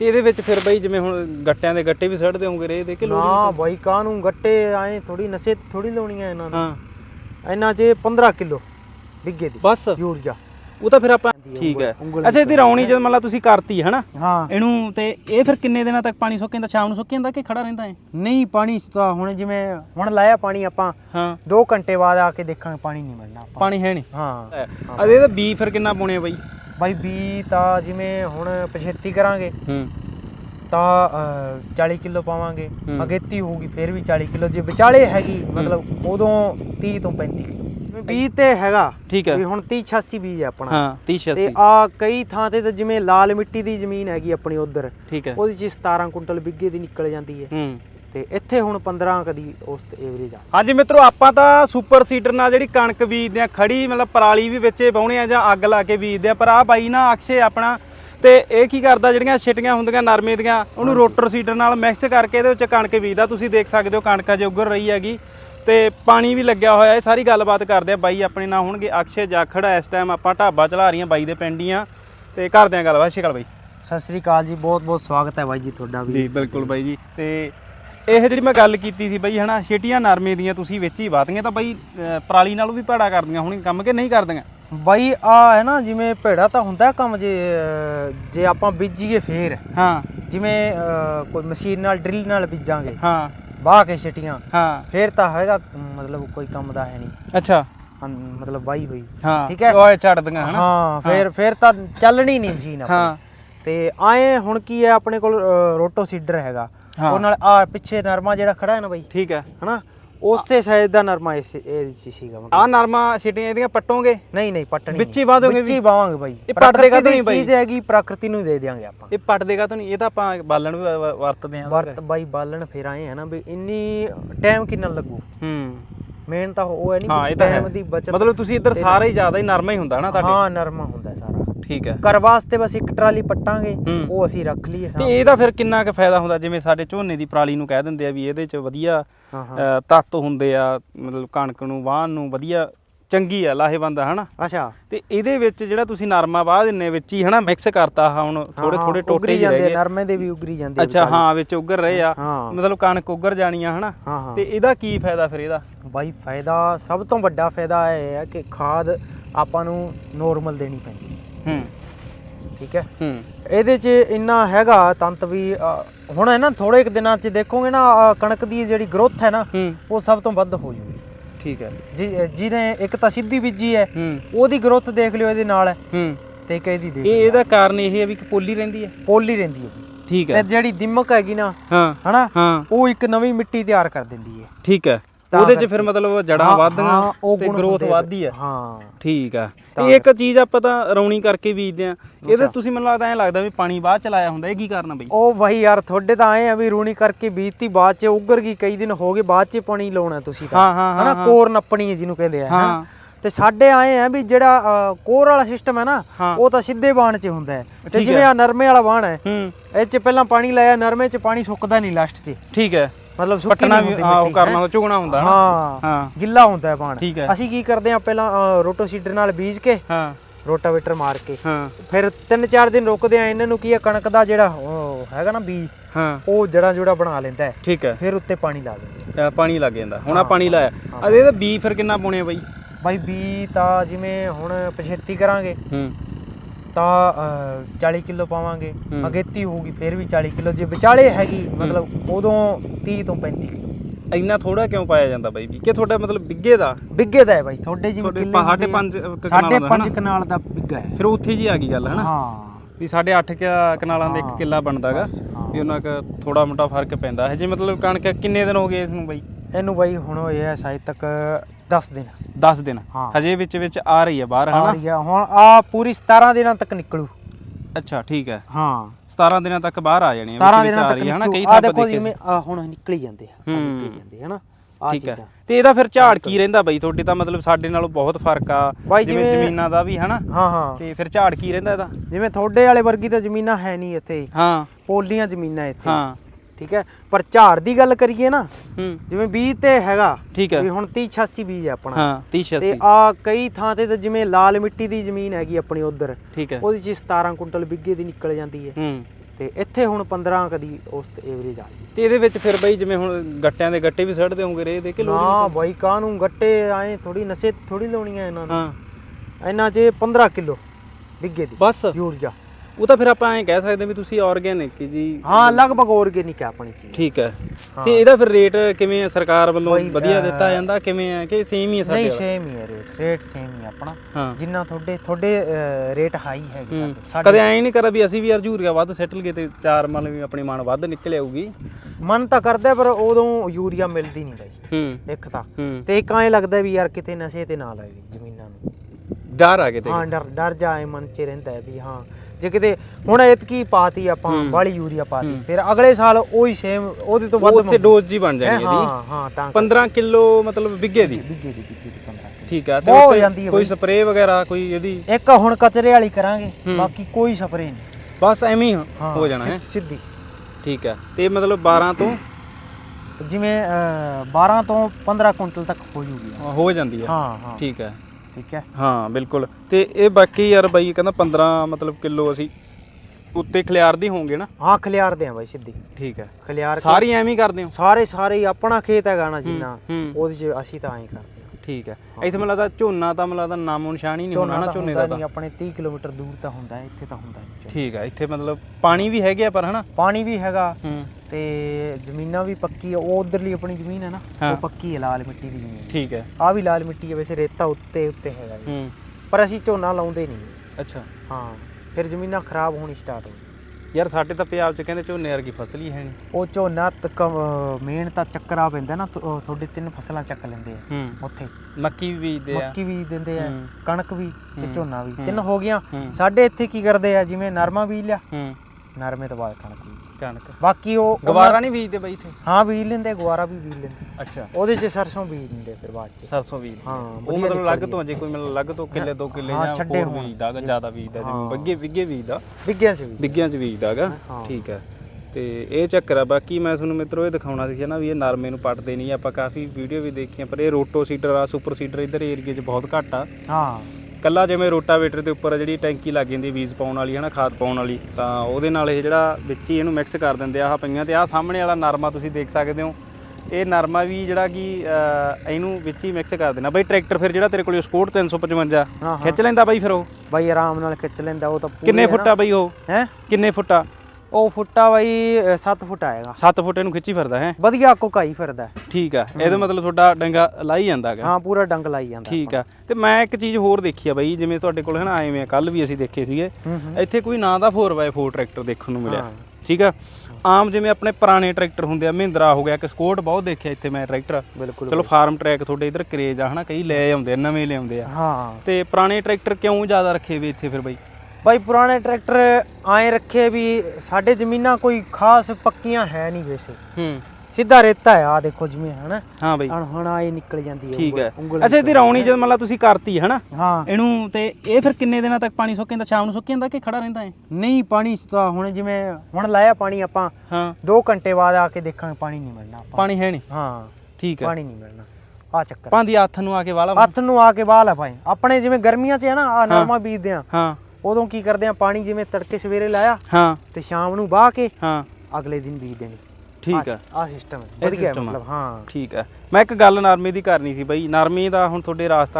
ਤੇ ਇਹਦੇ ਵਿੱਚ ਫਿਰ ਬਾਈ ਜਿਵੇਂ ਹੁਣ ਗੱਟਿਆਂ ਦੇ ਗੱਟੇ ਵੀ ਸੜਦੇ ਹੋਣਗੇ ਰੇ ਦੇ ਕਿ ਲੋੜ ਨਾ ਬਾਈ ਕਾਹਨੂੰ? ਗੱਟੇ ਆਏ ਥੋੜੀ ਨਸ਼ੇ ਥੋੜੀ ਲਾਉਣੀ ਆ ਇਹਨਾਂ ਨੂੰ। ਹਾਂ। ਇਹਨਾਂ 'ਚ 15 ਕਿਲੋ ਬਿੱਗੇ ਦੀ ਬਸ। ਯੂਰੀਆ। ਉਹ ਤਾਂ ਫਿਰ ਆਪਾਂ ਠੀਕ ਹੈ। ਉਂਗਲ ਅੱਛਾ ਇਹਦੀ ਰੌਣੀ ਜਦ ਮਤਲਬ ਤੁਸੀਂ ਕਰਤੀ ਹੈ ਨਾ ਹਾਂ। ਇਹਨੂੰ ਤੇ ਇਹ ਫਿਰ ਕਿੰਨੇ ਦਿਨਾਂ ਤੱਕ ਪਾਣੀ ਸੁੱਕ ਜਾਂਦਾ? ਸ਼ਾਮ ਨੂੰ ਸੁੱਕ ਜਾਂਦਾ ਕਿ ਖੜਾ ਰਹਿੰਦਾ ਹੈ ਨਹੀਂ ਪਾਣੀ 'ਚ ਤਾਂ ਹੁਣ ਜਿਵੇਂ ਹੁਣ ਲਾਇਆ ਪਾਣੀ ਆਪਾਂ ਹਾਂ। 2 ਘੰਟੇ ਬਾਅਦ ਆ ਕੇ ਦੇਖਾਂਗੇ ਪਾਣੀ ਨਹੀਂ ਮਿਲਣਾ ਆਪਾਂ। ਪਾਣੀ ਹੈ ਨਹੀਂ? ਹਾਂ। ਅਦੇ ਇਹਦਾ ਬੀ ਫਿਰ ਕਿੰਨਾ ਪਾਉਣੇ ਆ ਬਾਈ? ਬਾਈ ਬੀ ਤਾਂ ਜਿਵੇਂ ਹੁਣ ਪਛੇਤੀ ਕਰਾਂਗੇ ਹੂੰ। ਤਾਂ ਅਹ, 40 ਕਿਲੋ ਪਾਵਾਂਗੇ। ਹੂੰ। ਅਗੇਤੀ ਹੋਊਗੀ ਫਿਰ ਵੀ 40 ਕਿਲੋ। ਜੇ ਵਿਚਾਲੇ ਹੈਗੀ ਮਤਲਬ ਉਦੋਂ 30 ਤੋਂ 35 ਕਿਲੋ। ਜਿਵੇਂ ਬੀਜ ਤੇ ਹੈਗਾ ਠੀਕ ਹੈ। ਵੀ ਹੁਣ 30 86 ਬੀਜ ਹੈ ਆਪਣਾ। ਹਾਂ 30 ਤੇ 86 ਆ ਕਈ ਥਾਂ ਤੇ ਤਾਂ ਜਿਵੇਂ ਲਾਲ ਮਿੱਟੀ ਦੀ ਜ਼ਮੀਨ ਹੈਗੀ ਆਪਣੀ ਉਧਰ। ਠੀਕ ਹੈ। ਉਹਦੇ ਚ 17 ਕੁਇੰਟਲ ਬਿੱਗੇ ਦੀ ਨਿਕਲ ਜਾਂਦੀ ਹੈ। ਹੂੰ। ਤੇ ਇੱਥੇ ਹੁਣ 15 ਕਦੀ ਉਸ ਐਵਰੇਜ ਆ। ਹਾਂਜੀ ਮਿੱਤਰੋ ਆਪਾਂ ਤਾਂ ਸੁਪਰ ਸੀਡਰ ਨਾਲ ਜਿਹੜੀ ਕਣਕ ਬੀਜਦੇ ਆ ਖੜੀ ਮਤਲਬ ਪਰਾਲੀ ਵੀ ਵਿੱਚੇ ਬਾਉਣੇ ਆ ਜਾਂ ਅੱਗ ਲਾ ਕੇ ਬੀਜਦੇ ਆ ਪਰ ਆ ਬਾਈ ਨਾ ਅਕਸ਼ੇ ਆਪਣਾ ਤੇ ਇਹ ਕੀ ਕਰਦਾ ਜਿਹੜੀਆਂ ਛਿਟੀਆਂ ਹੁੰਦੀਆਂ ਨਰਮੇ ਦੀਆਂ ਉਹਨੂੰ ਰੋਟਰ ਸੀਡਰ ਨਾਲ ਮਿਕਸ ਕਰਕੇ ਇਹਦੇ ਵਿੱਚ ਕਣਕ ਬੀਜਦਾ। ਤੁਸੀਂ ਦੇਖ ਸਕਦੇ ਹੋ ਕਣਕ ਅਜੇ ਉੱਗਰ ਰਹੀ ਹੈਗੀ ਤੇ ਪਾਣੀ ਵੀ ਲੱਗਿਆ ਹੋਇਆ ਹੈ ਸਾਰੀ ਗੱਲਬਾਤ ਕਰਦੇ ਆ। ਬਾਈ ਆਪਣੇ ਨਾਲ ਹੋਣਗੇ ਅਕਸ਼ੇ ਜਾਖੜ ਇਸ ਟਾਈਮ ਆਪਾਂ ਢਾਬਾ ਚਲਾ ਰਹੀਆਂ ਬਾਈ ਦੇ ਪਿੰਡ ਹੀ ਆ ਤੇ ਕਰਦੇ ਆ ਗੱਲਬਾਤ ਸ਼ਿਕਲ ਬਾਈ। ਸਤਿ ਸ੍ਰੀ ਅਕਾਲ ਜੀ ਬਹੁਤ ਬਹੁਤ ਸਵਾਗਤ ਹੈ ਬਾਈ ਜੀ ਤੁਹਾਡਾ ਵੀ। ਜੀ ਬਿਲਕੁਲ ਬਾਈ ਜੀ। ਤੇ ਇਹ ਜਿਹੜੀ ਮੈਂ ਗੱਲ ਕੀਤੀ ਸੀ ਬਾਈ ਹਨਾ ਛੇਟੀਆਂ ਨਰਮੇ ਦੀਆਂ ਤੁਸੀਂ ਵਿੱਚ ਹੀ ਵਾਤੀਆਂ ਤਾਂ ਬਾਈ ਅਹ, ਪਰਾਲੀ ਨਾਲੋਂ ਵੀ ਭੈੜਾ ਕਰਦੀਆਂ ਹੁਣ ਕੰਮ ਕਿ ਨਹੀਂ ਕਰਦੀਆਂ? ਬਾਈ ਆ ਹੈ ਨਾ ਜਿਵੇਂ ਭੇੜਾ ਤਾਂ ਹੁੰਦਾ ਕੰਮ ਜੇ ਅਹ, ਜੇ ਆਪਾਂ ਬੀਜੀਏ ਫੇਰ। ਹਾਂ। ਜਿਵੇਂ ਅਹ, ਕੋਈ ਮਸ਼ੀਨ ਨਾਲ ਡਰਿਲ ਨਾਲ ਬੀਜਾਂਗੇ ਹਾਂ। ਵਾਹ ਕੇ ਛਟੀਆਂ ਹਾਂ। ਫੇਰ ਤਾਂ ਹੈਗਾ ਮਤਲਬ ਕੋਈ ਕੰਮ ਦਾ ਹੈ ਨਹੀਂ। ਅੱਛਾ। ਹਾਂ, ਮਤਲਬ ਵਾਈ ਹੋਈ। ਹਾਂ ਠੀਕ ਹੈ। ਓਏ ਛੱਡਦੀਆਂ ਹਨਾ। ਹਾਂ। ਫੇਰ ਫੇਰ ਤਾਂ ਚੱਲਣੀ ਨਹੀਂ ਮਸ਼ੀਨ ਆਪਣੀ। ਹਾਂ। ਤੇ ਆਏ ਹੁਣ ਕੀ ਹੈ ਆਪਣੇ ਕੋਲ ਅਹ, ਰੋਟੋ ਸੀਡਰ ਹੈਗਾ। ਹਾਂ। ਉਹ ਨਾਲ ਆ ਪਿੱਛੇ ਨਰਮਾ ਜਿਹੜਾ ਖੜਾ ਹੈ ਨਾ ਬਾਈ। ਠੀਕ ਹੈ। ਹਨਾ? ਉਸੇ ਸਾਈਜ਼ ਦਾ ਨਰਮਾ ਇਸ ਇਹ 'ਚ ਸੀਗਾ ਮਤਲਬ ਆ ਨਰਮਾ ਛੇਟੀਆਂ ਇਹਦੀਆਂ ਪੱਟੋਗੇ? ਨਹੀਂ ਨਹੀਂ ਪੱਟਣੀ ਵਿੱਚ ਹੀ ਵਾਹ ਦੋਗੇ ਵਿੱਚ ਹੀ ਵੀ? ਬਾਵਾਂਗੇ ਬਾਈ। ਇਹ ਪੱਟ ਦੇਗਾ ਤਾਂ ਨਹੀਂ ਬਾਈ? ਚੀਜ਼ ਹੈਗੀ ਪ੍ਰਕਿਰਤੀ ਨੂੰ ਦੇ ਦਿਆਂਗੇ ਆਪਾਂ। ਇਹ ਪੱਟ ਦੇਗਾ ਤਾਂ ਨਹੀਂ ਇਹ ਤਾਂ ਆਪਾਂ ਬਾਲਣ ਵੀ ਵ- ਵ- ਵਰਤਦੇ ਆਂ। ਵਰਤ ਬਾਈ ਬਾਲਣ ਫੇਰ ਆਏ ਹੈ ਨਾ ਵੀ ਇੰਨੀ ਟਾਈਮ ਕਿੰਨਾ ਲੱਗੂ? ਹੂੰ। ਮੇਨ ਤਾਂ ਉਹ ਹੈ ਹਾਂ ਨਹੀਂ ਇਹ ਤਾਂ ਹੈ। ਟਾਈਮ ਦੀ ਬਚਤ ਮਤਲਬ ਤੁਸੀਂ ਇੱਧਰ ਸਾਰਾ ਹੀ ਜ਼ਿਆਦਾ ਹੀ ਨਰਮਾ ਹੀ ਹੁੰਦਾ ਨਾ ਤੁਹਾਡੇ। ਹਾਂ ਨਰਮਾ ਹੁੰਦਾ ਸਾਰਾ। ਠੀਕ ਹੈ। ਘਰ ਵਾਸਤੇ ਬਸ ਇੱਕ ਟਰਾਲੀ ਪੱਟਾਂਗੇ ਹੂੰ। ਉਹ ਅਸੀਂ ਰੱਖ ਲਈਏ ਤੇ ਸਾਹਮਣੇ। ਇਹਦਾ ਫਿਰ ਕਿੰਨਾ ਕੁ ਫਾਇਦਾ ਹੁੰਦਾ? ਜਿਵੇਂ ਸਾਡੇ ਝੋਨੇ ਦੀ ਪਰਾਲੀ ਨੂੰ ਕਹਿ ਦਿੰਦੇ ਆ ਵੀ ਇਹਦੇ 'ਚ ਵਧੀਆ ਹਾਂ ਹਾਂ। ਅ, ਤੱਤ ਹੁੰਦੇ ਆ ਮਤਲਬ ਕਣਕ ਨੂੰ ਵਾਹਣ ਨੂੰ ਵਧੀਆ ਚੰਗੀ ਆ ਲਾਹੇਵੰਦ ਆ ਹਨਾ? ਅੱਛਾ। ਤੇ ਇਹਦੇ ਵਿੱਚ ਜਿਹੜਾ ਤੁਸੀਂ ਨਰਮਾ ਵਾਹ ਦਿੰਨੇ ਵਿੱਚ ਹੀ ਹਨਾ ਮਿਕਸ ਕਰਤਾ ਹੁਣ ਥੋੜੇ ਹਾਂ, ਥੋੜੇ ਉਗਰੀ ਟੋਟੇ ਜਿਹੇ ਜਾਂਦੇ ਰਹਿ ਆ, ਗਏ। ਨਰਮੇ ਦੇ ਵੀ ਉਗਰੀ ਜਾਂਦੇ ਅੱਛਾ ਵਿਚਾਲੇ। ਹਾਂ ਵਿੱਚ ਉੱਗਰ ਰਹੇ ਆ। ਹਾਂ। ਮਤਲਬ ਕਣਕ ਉੱਗਰ ਜਾਣੀ ਆ ਹਨਾ? ਹਾਂ ਹਾਂ। ਤੇ ਇਹਦਾ ਕੀ ਫਾਇਦਾ ਫਿਰ ਇਹਦਾ? ਬਾਈ ਫਾਇਦਾ ਸਭ ਤੋਂ ਵੱਡਾ ਫਾਇਦਾ ਇਹ ਹੈ ਕਿ ਖਾਦ ਆਪਾਂ ਨੂੰ ਨੋਰਮਲ ਦੇਣੀ ਪੈਂਦੀ ਹੂੰ। ਠੀਕ ਹੈ? ਹੂੰ। ਇਹਦੇ 'ਚ ਇੰਨਾ ਹੈਗਾ ਤੰਤ ਵੀ ਅ, ਹੁਣ ਹੈ ਨਾ ਥੋੜੇ ਕੁ ਦਿਨਾਂ 'ਚ ਦੇਖੋਗੇ ਨਾ ਅ, ਕਣਕ ਦੀ ਜਿਹੜੀ ਗਰੋਥ ਹੈ ਨਾ ਹੂੰ। ਉਹ ਸਭ ਤੋਂ ਵੱਧ ਹੋ ਜੂਗੀ। ਠੀਕ ਹੈ। ਜੀ ਜਿਹਨੇ ਇੱਕ ਤਾਂ ਸਿੱਧੀ ਬੀਜੀ ਹੈ ਹੂੰ। ਉਹਦੀ ਗਰੋਥ ਦੇਖ ਲਿਓ ਇਹਦੇ ਨਾਲ। ਹੂੰ। ਤੇ ਇੱਕ ਇਹਦੀ ਦੇਖ ਇਹ। ਇਹਦਾ ਕਾਰਨ ਇਹ ਹੈ ਵੀ ਕਿ ਪੋਲੀ ਰਹਿੰਦੀ ਹੈ। ਪੋਲੀ ਰਹਿੰਦੀ ਹੈ। ਠੀਕ ਤੇ ਹੈ ਜਿਹੜੀ ਦਿਮਕ ਹੈਗੀ ਨਾ ਹਾਂ। ਹਨਾ ਹਾਂ। ਉਹ ਇੱਕ ਨਵੀਂ ਮਿੱਟੀ ਤਿਆਰ ਕਰ ਦਿੰਦੀ ਹੈ। ਠੀਕ ਹੈ। ਉਹਦੇ 'ਚ ਫਿਰ ਮਤਲਬ ਜੜਾਂ ਵੱਧਦੀਆਂ ਤੇ ਗਰੋਥ ਹੁੰਦੇ ਆ। ਵੱਧਦੀ ਹੈ ਹਾਂ। ਠੀਕ ਆ। ਤੇ ਇੱਕ ਚੀਜ਼ ਆਪਾਂ ਤਾਂ ਰੌਣੀ ਕਰਕੇ ਬੀਜਦੇ ਆ। ਇਹਦੇ। ਤੁਸੀਂ ਮੈਨੂੰ ਲੱਗਦਾ ਐਂ ਲੱਗਦਾ ਵੀ ਪਾਣੀ ਬਾਅਦ ਚ ਲਾਇਆ ਹੁੰਦਾ ਇਹ ਕੀ ਕਾਰਨ ਬਈ? ਉਹ ਭਾਈ ਯਾਰ ਤੁਹਾਡੇ ਤਾਂ ਆਏ ਆ ਵੀ ਰੂਣੀ ਕਰਕੇ ਬੀਜਤੀ ਬਾਅਦ ਚ ਉੱਗਰ ਗਈ ਕਈ ਦਿਨ ਹੋ ਗਏ ਬਾਅਦ ਚ ਪਾਣੀ ਲਾਉਣਾ ਤੁਸੀਂ ਤਾਂ। ਹਨਾ। ਕੋਰ ਨੱਪਣੀ ਹੈ ਜਿਹਨੂੰ ਕਹਿੰਦੇ ਆ ਹਾਂ। ਤੇ ਸਾਡੇ ਆਏ ਆ ਵੀ ਜਿਹੜਾ ਕੋਰ ਵਾਲਾ ਸਿਸਟਮ ਹੈ ਨਾ। ਉਹ ਤਾਂ ਸਿੱਧੇ ਬਾਣ 'ਚ ਹੁੰਦਾ ਤੇ ਜਿਵੇਂ। ਆ ਨਰਮੇ ਵਾਲਾ ਬਾਣ ਹੈ ਹੂੰ। ਇਹ 'ਚ ਪਹਿਲਾਂ ਪਾਣੀ ਲਾਇਆ ਨਰਮੇ 'ਚ ਪਾਣੀ ਸੁੱਕਦਾ ਨਹੀਂ ਲਾਸਟ 'ਚ। ਠੀਕ ਹੈ। ਮਤਲਬ ਸੁੱਕੀ ਪੱਟਣਾ ਨਹੀਂ ਹੁੰਦੀ ਉਹ ਮਿੱਟੀ, ਕਰਨਾ ਹੈਂ। ਹੁੰਦਾ ਝੁਗਣਾ ਹੁੰਦਾ ਹਨਾ? ਹਾਂ ਹਾਂ। ਗਿੱਲਾ ਹੁੰਦਾ ਹੈ ਠੀਕ ਹੈ। ਅਸੀਂ ਕੀ ਕਰਦੇ ਆ ਪਹਿਲਾਂ ਅ, ਰੋਟੋਸੀਡਰ ਨਾਲ ਬੀਜ ਕੇ ਹਾਂ। ਰੋਟਾਵੇਟਰ ਮਾਰ ਕੇ ਹਾਂ। ਫਿਰ 3-4 ਦਿਨ ਰੁਕਦੇ ਆ ਇਹਨਾਂ ਨੂੰ ਕੀ ਆ ਕਣਕ ਦਾ ਜਿਹੜਾ ਉਹ ਹੈਗਾ ਨਾ ਬੀਜ ਹਾਂ। ਉਹ ਜੜਾ ਜੁੜਾ ਬਣਾ ਲੈਂਦਾ ਹੈ। ਠੀਕ ਹੈ। ਫਿਰ ਉੱਤੇ ਪਾਣੀ ਲਾ ਦਿੰਦੇ ਆ। ਅ, ਪਾਣੀ ਲੱਗ ਜਾਂਦਾ। ਹੁਣ ਆ ਪਾਣੀ ਲਾਇਆ। ਅਦੇ ਇਹਦਾ ਬੀ ਫਿਰ ਕਿੰਨਾ ਪਾਉਣੇ ਆ ਬਈ? ਬਾਈ ਬੀ ਤਾਂ ਜਿਵੇਂ ਹੁਣ ਪਛੇਤੀ ਕਰਾਂਗੇ। ਹੂੰ। ਤਾਂ ਅ, 40 ਕਿਲੋ ਪਾਵਾਂਗੇ। ਹੂੰ। ਅਗੇਤੀ ਹੋਊਗੀ ਫਿਰ ਵੀ 40 ਕਿਲੋ। ਜੇ ਵਿਚਾਲੇ ਹੈਗੀ ਮਤਲਬ ਉਦੋਂ 30 ਤੋਂ 35 ਕਿਲੋ। ਇੰਨਾ ਥੋੜਾ ਕਿਉਂ ਪਾਇਆ ਜਾਂਦਾ ਬਾਈ ਵੀ ਕਿ ਤੁਹਾਡਾ ਮਤਲਬ ਬਿੱਗੇ ਦਾ? ਬਿੱਗੇ ਦਾ ਹੈ ਬਾਈ ਤੁਹਾਡੇ ਜਿਵੇਂ ਤੁਹਾਡੇ ਕਿੱਲੇ ਪਾ- ਹੁੰਦੇ ਆ, ਪੰਜ ਕਨਾਲਾਂ ਦਾ, ਪੰਜ ਹਨਾ? ਕਨਾਲ ਦਾ ਬਿੱਗਾ ਹੈ। ਫਿਰ ਉੱਥੇ ਜੀ ਆ ਗਈ ਗੱਲ ਹਨਾ? ਹਾਂ। ਵੀ ਸਾਡੇ 8 ਕਨਾਲਾਂ ਦੇ ਇੱਕ ਹਾਂ। ਕਿੱਲਾ ਬਣਦਾਗਾ ਬਸ, ਹਾਂ। ਵੀ ਉਹਨਾਂ ਕ ਥੋੜਾ ਮੋਟਾ ਫ਼ਰਕ ਪੈਂਦਾ। ਹੈ ਜੇ ਮਤਲਬ ਕਣਕ ਕਿੰਨੇ ਦਿਨ ਹੋ ਗਏ ਇਸ ਨੂੰ ਬਾਈ? ਇਹਨੂੰ ਬਾਈ ਹੁਣ ਹੋਏ ਆ ਸ਼ਾਇਦ ਤੱਕ 10 ਦਿਨ। 10 ਦਿਨ। ਹਾਂ। ਹਜੇ ਵਿੱਚ ਵਿੱਚ ਆ ਰਹੀ ਹੈ ਬਾਹਰ ਆ ਹਨਾ ਰਹੀ ਆ। ਹੁਣ ਆ ਪੂਰੀ 17 ਦਿਨਾਂ ਤੱਕ ਨਿਕਲੂ। ਅੱਛਾ ਠੀਕ ਹੈ। ਹਾਂ। 17 ਦਿਨਾਂ ਤੱਕ ਬਾਹਰ ਆ ਜਾਣੀ ਹੈ 17 ਵਿੱਚ ਵਿੱਚ ਦਿਨਾਂ ਆ ਤੱਕ ਰਹੀ ਹੈ ਹਨਾ? ਕਈ ਆ ਥਾਂ ਦੇਖੋ ਜਿਵੇਂ ਆ ਹੁਣ ਨਿਕਲੀ ਜਾਂਦੇ ਆ। ਆਹ ਹੂੰ। ਨਿਕਲੀ ਜਾਂਦੇ ਹਨਾ? ਆ ਠੀਕ ਹੈ। ਚੀਜ਼ਾਂ। ਤੇ ਇਹਦਾ ਫਿਰ ਝਾੜ ਕੀ ਰਹਿੰਦਾ ਬਾਈ? ਤੁਹਾਡੇ ਤਾਂ ਮਤਲਬ ਸਾਡੇ ਨਾਲੋਂ ਬਹੁਤ ਫ਼ਰਕ ਆ ਬਾਈ ਜਿਵੇਂ ਜਿਵੇਂ- ਜ਼ਮੀਨਾਂ ਦਾ ਵੀ ਹਨਾ? ਹਾਂ ਹਾਂ। ਤੇ ਫਿਰ ਝਾੜ ਕੀ ਰਹਿੰਦਾ ਇਹਦਾ? ਜਿਵੇਂ ਤੁਹਾਡੇ ਵਾਲੇ ਵਰਗੀ ਤਾਂ ਜ਼ਮੀਨਾਂ ਹੈ ਨਹੀਂ ਇੱਥੇ। ਹਾਂ। ਪੋਲੀਆਂ ਜ਼ਮੀਨਾਂ ਇੱਥੇ। ਹਾਂ। ਠੀਕ ਹੈ? ਪਰ ਝਾੜ ਦੀ ਗੱਲ ਕਰੀਏ ਨਾ ਹੂੰ। ਜਿਵੇਂ ਬੀਜ ਤੇ ਹੈਗਾ ਠੀਕ ਹੈ। ਵੀ ਹੁਣ 30 86 ਬੀਜ ਹੈ ਆਪਣਾ। ਹਾਂ 30 ਤੇ 86 ਆ ਕਈ ਥਾਂ ਤੇ ਤਾਂ ਜਿਵੇਂ ਲਾਲ ਮਿੱਟੀ ਦੀ ਜ਼ਮੀਨ ਹੈਗੀ ਆਪਣੀ ਉਧਰ ਠੀਕ ਹੈ। ਉਹਦੇ ਚ 17 ਕੁਇੰਟਲ ਬਿੱਗੇ ਦੀ ਨਿਕਲ ਜਾਂਦੀ ਹੈ। ਹੂੰ। ਤੇ ਇੱਥੇ ਹੁਣ 15 ਕਦੀ ਉਸ ਤੇ ਐਵਰੇਜ ਆ ਗਈ। ਤੇ ਇਹਦੇ ਵਿੱਚ ਫਿਰ ਬਈ ਜਿਵੇਂ ਹੁਣ ਗੱਟਿਆਂ ਦੇ ਗੱਟੇ ਵੀ ਸੱਟਦੇ ਹੋਣਗੇ ਰੇ ਦੇ ਕਿ ਲੋੜ ਨਾ ਬਾਈ ਕਾਹਨੂੰ ਗੱਟੇ ਆਏ ਥੋੜੀ ਨਸ਼ੇ ਤੇ ਥੋੜੀ ਲਾਉਣੀ ਆ ਇਹਨਾਂ ਨੂੰ। ਹਾਂ। ਇਹਨਾਂ 'ਚ 15 ਕਿਲੋ ਵਿੱਗੇ ਦੀ ਬਸ। ਯੂਰੀਆ। ਉਹ ਤਾਂ ਫਿਰ ਆਪਾਂ ਐਂ ਕਹਿ ਸਕਦੇ ਵੀ ਤੁਸੀਂ ਆਰਗੇਨਿਕ ਜੀ। ਹਾਂ ਲਗਭਗ ਆਰਗੇਨਿਕ ਹੈ ਆਪਣੀ ਚੀਜ਼। ਠੀਕ ਹੈ। ਤੇ ਇਹਦਾ ਫਿਰ ਰੇਟ ਕਿਵੇਂ ਹੈ? ਸਰਕਾਰ ਵੱਲੋਂ ਬਈ, ਵਧੀਆ ਅਹ, ਦਿੱਤਾ ਜਾਂਦਾ ਕਿਵੇਂ ਹੈ? ਕਿ ਸੇਮ ਹੀ ਹੈ ਸਾਡੇ ਨਹੀਂ ਵਾਲਾ? ਸੇਮ ਹੀ ਹੈ ਰੇਟ ਰੇਟ ਸੇਮ ਹੀ ਹੈ ਆਪਣਾ। ਹਾਂ। ਜਿੰਨਾ ਤੁਹਾਡੇ ਤੁਹਾਡੇ ਰੇਟ ਹਾਈ ਹੈਗੇ ਹੂੰ। ਸਾਡੇ। ਕਦੇ ਐਂ ਨਹੀਂ ਕਰਾ ਵੀ ਅਸੀਂ ਵੀ ਯਾਰ ਝੂਰੀਆ ਵੱਧ ਸੈਟਲ ਗਏ ਤੇ ਚਾਰ ਮਨ ਵੀ ਆਪਣੀ ਮਾਨ ਵੱਧ ਨਿਕਲ ਆਊਗੀ। ਮਨ ਤਾਂ ਕਰਦਾ ਪਰ ਉਦੋਂ ਯੂਰੀਆ ਮਿਲਦੀ ਨਹੀਂ ਰਹੀ। ਹੂੰ। ਇੱਕ ਤਾਂ। ਹੂੰ। ਤੇ ਇੱਕ ਐਂ ਲੱਗਦਾ ਵੀ ਯਾਰ ਕਿਤੇ ਨਸ਼ੇ ਤੇ ਨਾ ਲਾਏ ਜ਼ਮੀਨਾਂ ਨੂੰ ਡਰ ਆ ਕਿਤੇ। ਹਾਂ ਡਰ ਡਰ ਜਾਏ ਮਨ ਚ ਰਹਿੰਦਾ ਹੈ ਵੀ ਹਾਂ ਜੇ ਕਿਤੇ ਹੁਣ ਇਤਕੀ ਪਾਤੀ ਆਪਾਂ। ਬਾਲੀ ਯੂਰੀਆ ਪਾਤੀ। ਫਿਰ ਅਗਲੇ ਸਾਲ ਉਹੀ ਸੇਮ ਉਹਦੇ ਤੋਂ ਵੱਧ ਉੱਥੇ। ਡੋਜ਼ ਜੀ ਬਣ ਜਾਣੀ ਇਹਦੀ। ਹਾਂ ਹਾਂ ਤਾਂ 15 ਕਿਲੋ ਮਤਲਬ ਵਿੱਗੇ ਦੀ। ਬਿੱਗੇ ਦੀ ਬਿੱਗੇ ਦੀ 15 ਕਿੱਲੋ। ਠੀਕ ਆ ਤੇ ਉੱਤੇ ਕੋਈ। ਸਪਰੇਅ ਵਗੈਰਾ ਕੋਈ ਇਹਦੀ? ਇੱਕ ਹੁਣ ਕਚਰੇ ਵਾਲੀ ਕਰਾਂਗੇ। ਬਾਕੀ ਕੋਈ ਸਪਰੇ ਨਹੀਂ। ਬਸ ਐਵੇਂ ਹੀ ਹਾਂ ਜਾਣਾ ਹੈ? ਸਿੱਧੀ। ਠੀਕ ਹੈ ਤੇ ਮਤਲਬ 12 ਤੋਂ? ਜਿਵੇਂ ਅਹ, 12 ਤੋਂ 15 ਕੁਇੰਟਲ ਤੱਕ ਹੋ ਜੂਗੀ। ਹੋ ਜਾਂਦੀ ਹੈ ਹਾਂ ਹਾਂ। ਠੀਕ ਹੈ ਠੀਕ ਹੈ? ਹਾਂ ਬਿਲਕੁਲ। ਤੇ ਇਹ ਬਾਕੀ ਯਾਰ ਬਾਈ ਕਹਿੰਦਾ 15 ਮਤਲਬ ਕਿਲੋ ਅਸੀਂ ਉੱਤੇ ਖਲਿਆਰਦੇ ਹੋਵਾਂਗੇ ਨਾ? ਹਾਂ ਖਲਿਆਰਦੇ ਆ ਬਾਈ ਸਿੱਧੀ। ਠੀਕ ਹੈ। ਖਲਿਆਰ ਕੇ- ਸਾਰੀ ਐਵੇਂ ਹੀ ਕਰਦੇ ਹੋ? ਸਾਰੇ ਸਾਰੇ ਹੀ ਆਪਣਾ ਖੇਤ ਹੈਗਾ ਨਾ ਜਿੰਨਾ ਹੂੰ। ਉਹਦੇ ਚ ਅਸੀਂ ਤਾਂ ਐਂ ਕਰਦੇ ਠੀਕ ਹੈ। ਇੱਥੇ ਮੈਨੂੰ ਲੱਗਦਾ ਝੋਨਾ ਤਾਂ ਮੈਨੂੰ ਲੱਗਦਾ ਨਾਮੋ ਨਿਸ਼ਾਨ ਹੀ ਨਹੀਂ ਹੋਣਾ ਨਾ ਝੋਨੇ ਦਾ ਤਾਂ। ਆਪਣੇ 30 ਕਿਲੋਮੀਟਰ ਦੂਰ ਤਾਂ ਹੁੰਦਾ ਹੈ, ਇੱਥੇ ਤਾਂ ਹੁੰਦਾ ਨਹੀਂ ਠੀਕ ਹੈ ਇੱਥੇ ਮਤਲਬ ਪਾਣੀ ਵੀ ਹੈਗੇ ਆ ਪਰ ਹਨਾ? ਪਾਣੀ ਵੀ ਹੈਗਾ ਤੇ ਜ਼ਮੀਨਾਂ ਵੀ ਪੱਕੀ ਆ ਉਹ ਉਧਰਲੀ ਆਪਣੀ ਜ਼ਮੀਨ ਹੈ ਨਾ। ਉਹ ਪੱਕੀ ਹੈ ਲਾਲ ਮਿੱਟੀ ਦੀ ਜ਼ਮੀਨ। ਠੀਕ ਹੈ। ਆ ਵੀ ਲਾਲ ਮਿੱਟੀ ਹੈ ਵੈਸੇ ਰੇਤਾ ਉੱਤੇ ਉੱਤੇ ਹੈਗਾ ਪਰ ਅਸੀਂ ਝੋਨਾ ਲਾਉਂਦੇ ਨਹੀਂ। ਅੱਛਾ। ਹਾਂ ਫਿਰ ਜ਼ਮੀਨਾਂ ਖਰਾਬ ਹੋਣੀ ਸਟਾਰਟ ਹੋ ਯਾਰ ਸਾਡੇ ਤਾਂ ਪੰਜਾਬ 'ਚ ਕਹਿੰਦੇ ਝੋਨੇ ਵਰਗੀ ਫਸਲ ਹੀ ਹੈ ਨਹੀਂ। ਉਹ ਝੋਨਾ ਤੱਕ ਮੇਨ ਤਾਂ ਚੱਕਰਾ ਪੈਂਦਾ ਨਾ ਤੁਹਾਡੇ ਤਿੰਨ ਫਸਲਾਂ ਚੱਕ ਲੈਂਦੇ ਆ। ਉੱਥੇ। ਮੱਕੀ ਵੀ ਬੀਜਦੇ ਆ। ਮੱਕੀ ਵੀ ਦਿੰਦੇ ਆ। ਕਣਕ ਵੀ ਤੇ। ਝੋਨਾ ਵੀ। ਤਿੰਨ ਹੋ ਗਈਆਂ। ਹੂੰ। ਸਾਡੇ ਇੱਥੇ ਕੀ ਕਰਦੇ ਆ ਜਿਵੇਂ ਨਰਮਾ ਬੀਜ ਲਿਆ। ਨਰਮੇ ਤੋਂ ਬਾਅਦ ਕਣਕ ਬੀਜ ਕਣਕ। ਬਾਕੀ ਉਹ ਗਵਾਰਾ ਨਹੀਂ ਬੀਜਦੇ ਬਾਈ ਇੱਥੇ? ਹਾਂ ਬੀਜ ਲੈਂਦੇ ਗਵਾਰਾ ਵੀ ਬੀਜ ਲੈਂਦੇ। ਅੱਛਾ। ਉਹਦੇ 'ਚ ਸਰਸੋਂ ਬੀਜ ਦਿੰਦੇ ਫਿਰ ਬਾਅਦ 'ਚ। ਸਰਸੋਂ ਬੀਜ ਹਾਂ ਉਹ ਵਧੀਆ ਮਤਲਬ ਅਲੱਗ ਨਿਕਲਦੀ ਤੋਂ ਜੇ ਕੋਈ ਮਤਲਬ ਅਲੱਗ ਤੋਂ ਕਿੱਲੇ ਦੋ ਕਿੱਲੇ ਹਾਂ, ਜਾਂ ਛੱਡੇ ਹੋਰ ਹੋਣ। ਬੀਜਦਾ ਗਾ ਜ਼ਿਆਦਾ ਬੀਜਦਾ ਜਿਵੇਂ ਹਾਂ। ਵਿੱਗੇ ਵਿੱਗੇ ਬੀਜਦਾ। ਵਿੱਗਿਆਂ 'ਚ ਵੀ ਵਿੱਗਿਆਂ 'ਚ ਬੀਜਦਾਗਾ ਹਾਂ। ਠੀਕ ਹੈ ਤੇ ਇਹ ਚੱਕਰ ਆ ਬਾਕੀ ਮੈਂ ਤੁਹਾਨੂੰ ਮਿੱਤਰੋ ਇਹ ਦਿਖਾਉਣਾ ਸੀ ਨਾ ਵੀ ਇਹ ਨਰਮੇ ਨੂੰ ਪੱਟਦੇ ਨਹੀਂ ਆਪਾਂ ਕਾਫੀ ਵੀਡੀਓ ਵੀ ਦੇਖੀਆਂ ਪਰ ਇਹ ਰੋਟੋ ਸੀਡਰ ਆ ਸੁਪਰ ਸੀਡਰ ਇਧਰ ਏਰੀਏ 'ਚ ਬਹੁਤ ਘੱਟ ਆ। ਹਾਂ। ਕੱਲਾ ਜਿਵੇਂ ਰੋਟਾਵੇਟਰ ਦੇ ਉੱਪਰ ਜਿਹੜੀ ਟੈਂਕੀ ਲੱਗ ਜਾਂਦੀ ਬੀਜ ਪਾਉਣ ਵਾਲੀ ਹੈ ਨਾ ਖਾਦ ਪਾਉਣ ਵਾਲੀ ਤਾਂ ਉਹਦੇ ਨਾਲ ਇਹ ਜਿਹੜਾ ਵਿੱਚ ਹੀ ਇਹਨੂੰ ਮਿਕਸ ਕਰ ਦਿੰਦੇ ਆ ਆਹ ਪਈਆਂ ਤੇ ਆਹ ਸਾਹਮਣੇ ਵਾਲਾ ਨਰਮਾ ਤੁਸੀਂ ਦੇਖ ਸਕਦੇ ਹੋ। ਇਹ ਨਰਮਾ ਵੀ ਜਿਹੜਾ ਕਿ ਇਹਨੂੰ ਵਿੱਚ ਹੀ ਮਿਕਸ ਕਰ ਦੇਣਾ ਬਈ ਟਰੈਕਟਰ ਫਿਰ ਜਿਹੜਾ ਤੇਰੇ ਕੋਲ ਸਪੋਰਟ 355 ਹਾਂ ਹਾਂ। ਖਿੱਚ ਲੈਂਦਾ ਬਾਈ ਫਿਰ ਉਹ? ਬਾਈ ਆਰਾਮ ਨਾਲ ਖਿੱਚ ਲੈਂਦਾ ਉਹ ਤਾਂ ਕਿੰਨੇ ਫੁੱਟ ਬਈ ਉਹ? ਹੈ? ਕਿੰਨੇ ਫੁੱਟ? ਉਹ ਫੁੱਟਾ ਬਾਈ 7 ਫੁੱਟ ਆਏਗਾ। 7 ਫੁੱਟ ਇਹਨੂੰ ਖਿੱਚੀ ਫਿਰਦਾ ਹੈ? ਵਧੀਆ ਕੋਕਾਈ ਫਿਰਦਾ। ਠੀਕ ਆ ਇਹਦਾ ਮਤਲਬ ਤੁਹਾਡਾ ਡੰਗਾ ਲਾਈ ਜਾਂਦਾ ਹੈਗਾ। ਹਾਂ ਪੂਰਾ ਡੰਗ ਲਾਈ ਜਾਂਦਾ ਠੀਕ ਆ ਤੇ ਮੈਂ ਇੱਕ ਚੀਜ਼ ਹੋਰ ਦੇਖੀ ਆ ਬਾਈ ਜਿਵੇਂ ਤੁਹਾਡੇ ਕੋਲ ਹੈ ਨਾ ਆਏ ਮੈਂ ਕੱਲ ਵੀ ਅਸੀਂ ਦੇਖੇ ਸੀਗੇ। ਇੱਥੇ ਕੋਈ ਨਾਂ ਦਾ 4x4 ਟਰੈਕਟਰ ਦੇਖਣ ਨੂੰ ਮਿਲਿਆ। ਠੀਕ ਆ ਆਮ ਜਿਵੇਂ ਆਪਣੇ ਪੁਰਾਣੇ ਟਰੈਕਟਰ ਹੁੰਦੇ ਆ ਮਹਿੰਦਰਾ ਹੋ ਗਿਆ ਇੱਕ ਸਕੋਟ ਬਹੁਤ ਦੇਖਿਆ ਇੱਥੇ ਮੈਂ ਟਰੈਕਟਰ ਚਲੋ ਫਾਰਮ ਟਰੈਕ ਤੁਹਾਡੇ ਇਧਰ ਕਰੇਜ ਆ ਹਨਾ ਕਈ ਲੈ ਆਉਂਦੇ ਨਵੇਂ ਲਿਆਉਂਦੇ ਆ। ਹਾਂ। ਤੇ ਪੁਰਾਣੇ ਟਰੈਕਟਰ ਕਿਉਂ ਜ਼ਿਆਦਾ ਰੱਖੇ ਵੀ ਇੱਥੇ ਫਿਰ ਬਾਈ? ਬਾਈ ਪੁਰਾਣੇ ਟਰੈਕਟਰ ਆਏ ਰੱਖੇ ਵੀ ਸਾਡੇ ਜ਼ਮੀਨਾਂ ਕੋਈ ਖਾਸ ਪੱਕੀਆਂ ਹੈ ਨਹੀਂ ਵੈਸੇ। ਹੂੰ। ਸਿੱਧਾ ਰੇਤਾ ਆ ਆਹ ਦੇਖੋ ਜਿਵੇਂ ਹਨਾ? ਹਾਂ ਬਾਈ। ਹੁਣ ਹੁਣ ਆਏ ਨਿਕਲ ਜਾਂਦੀ ਹੈ ਠੀਕ ਹੈ। ਉਂਗਲ ਅੱਛਾ ਇਹਦੀ ਰੌਣੀ ਜਦ ਮੰਨ ਲਾ ਤੁਸੀਂ ਕਰਤੀ ਹਨਾ? ਹਾਂ। ਇਹਨੂੰ ਤੇ ਇਹ ਫਿਰ ਕਿੰਨੇ ਦਿਨਾਂ ਤੱਕ ਪਾਣੀ ਸੁੱਕ ਜਾਂਦਾ? ਸ਼ਾਮ ਨੂੰ ਸੁੱਕ ਜਾਂਦਾ ਕਿ ਖੜਾ ਰਹਿੰਦਾ ਹੈ ਨਹੀਂ ਪਾਣੀ 'ਚ ਤਾਂ ਹੁਣ ਜਿਵੇਂ ਹੁਣ ਲਾਇਆ ਪਾਣੀ ਆਪਾਂ ਹਾਂ। 2 ਘੰਟੇ ਬਾਅਦ ਆ ਕੇ ਦੇਖਾਂਗੇ ਪਾਣੀ ਨਹੀਂ ਮਿਲਣਾ ਆਪਾਂ। ਪਾਣੀ ਹੈ ਨਹੀਂ? ਹਾਂ। ਠੀਕ ਹੈ। ਪਾਣੀ ਨਹੀਂ ਮਿਲਣਾ। ਆ ਚੱਕਰ। ਪਾਂਦੀ ਹੱਥ ਨੂੰ ਆ ਕੇ ਵਾਲਾ ਹੱਥ ਨੂੰ ਆ ਕੇ ਬਾਹਲਾ ਭਾਈ। ਆਪਣੇ ਜਿਵੇਂ ਗਰਮੀਆਂ 'ਚ ਹੈ ਨਾ ਆ ਨਰਮਾ ਬੀਜਦੇ ਆ ਹਾਂ। ਉਦੋਂ ਕੀ ਕਰਦੇ ਆ ਪਾਣੀ ਜਿਵੇਂ ਤੜਕੇ ਸਵੇਰੇ ਲਾਇਆ ਹਾਂ। ਤੇ ਸ਼ਾਮ ਨੂੰ ਬਾਹ ਕੇ ਹਾਂ। ਅਗਲੇ ਦਿਨ ਬੀਜ ਦੇਣੀ। ਠੀਕ ਹੈ ਆ। ਸਿਸਟਮ ਹੈ। ਵਧੀਆ ਆ। ਮਤਲਬ ਹਾਂ। ਠੀਕ ਹੈ ਮੈਂ ਇੱਕ ਗੱਲ ਨਰਮੇ ਦੀ ਕਰਨੀ ਸੀ ਬਾਈ। ਨਰਮੇ ਦਾ ਹੁਣ ਤੁਹਾਡੇ ਰਾਸਤਾ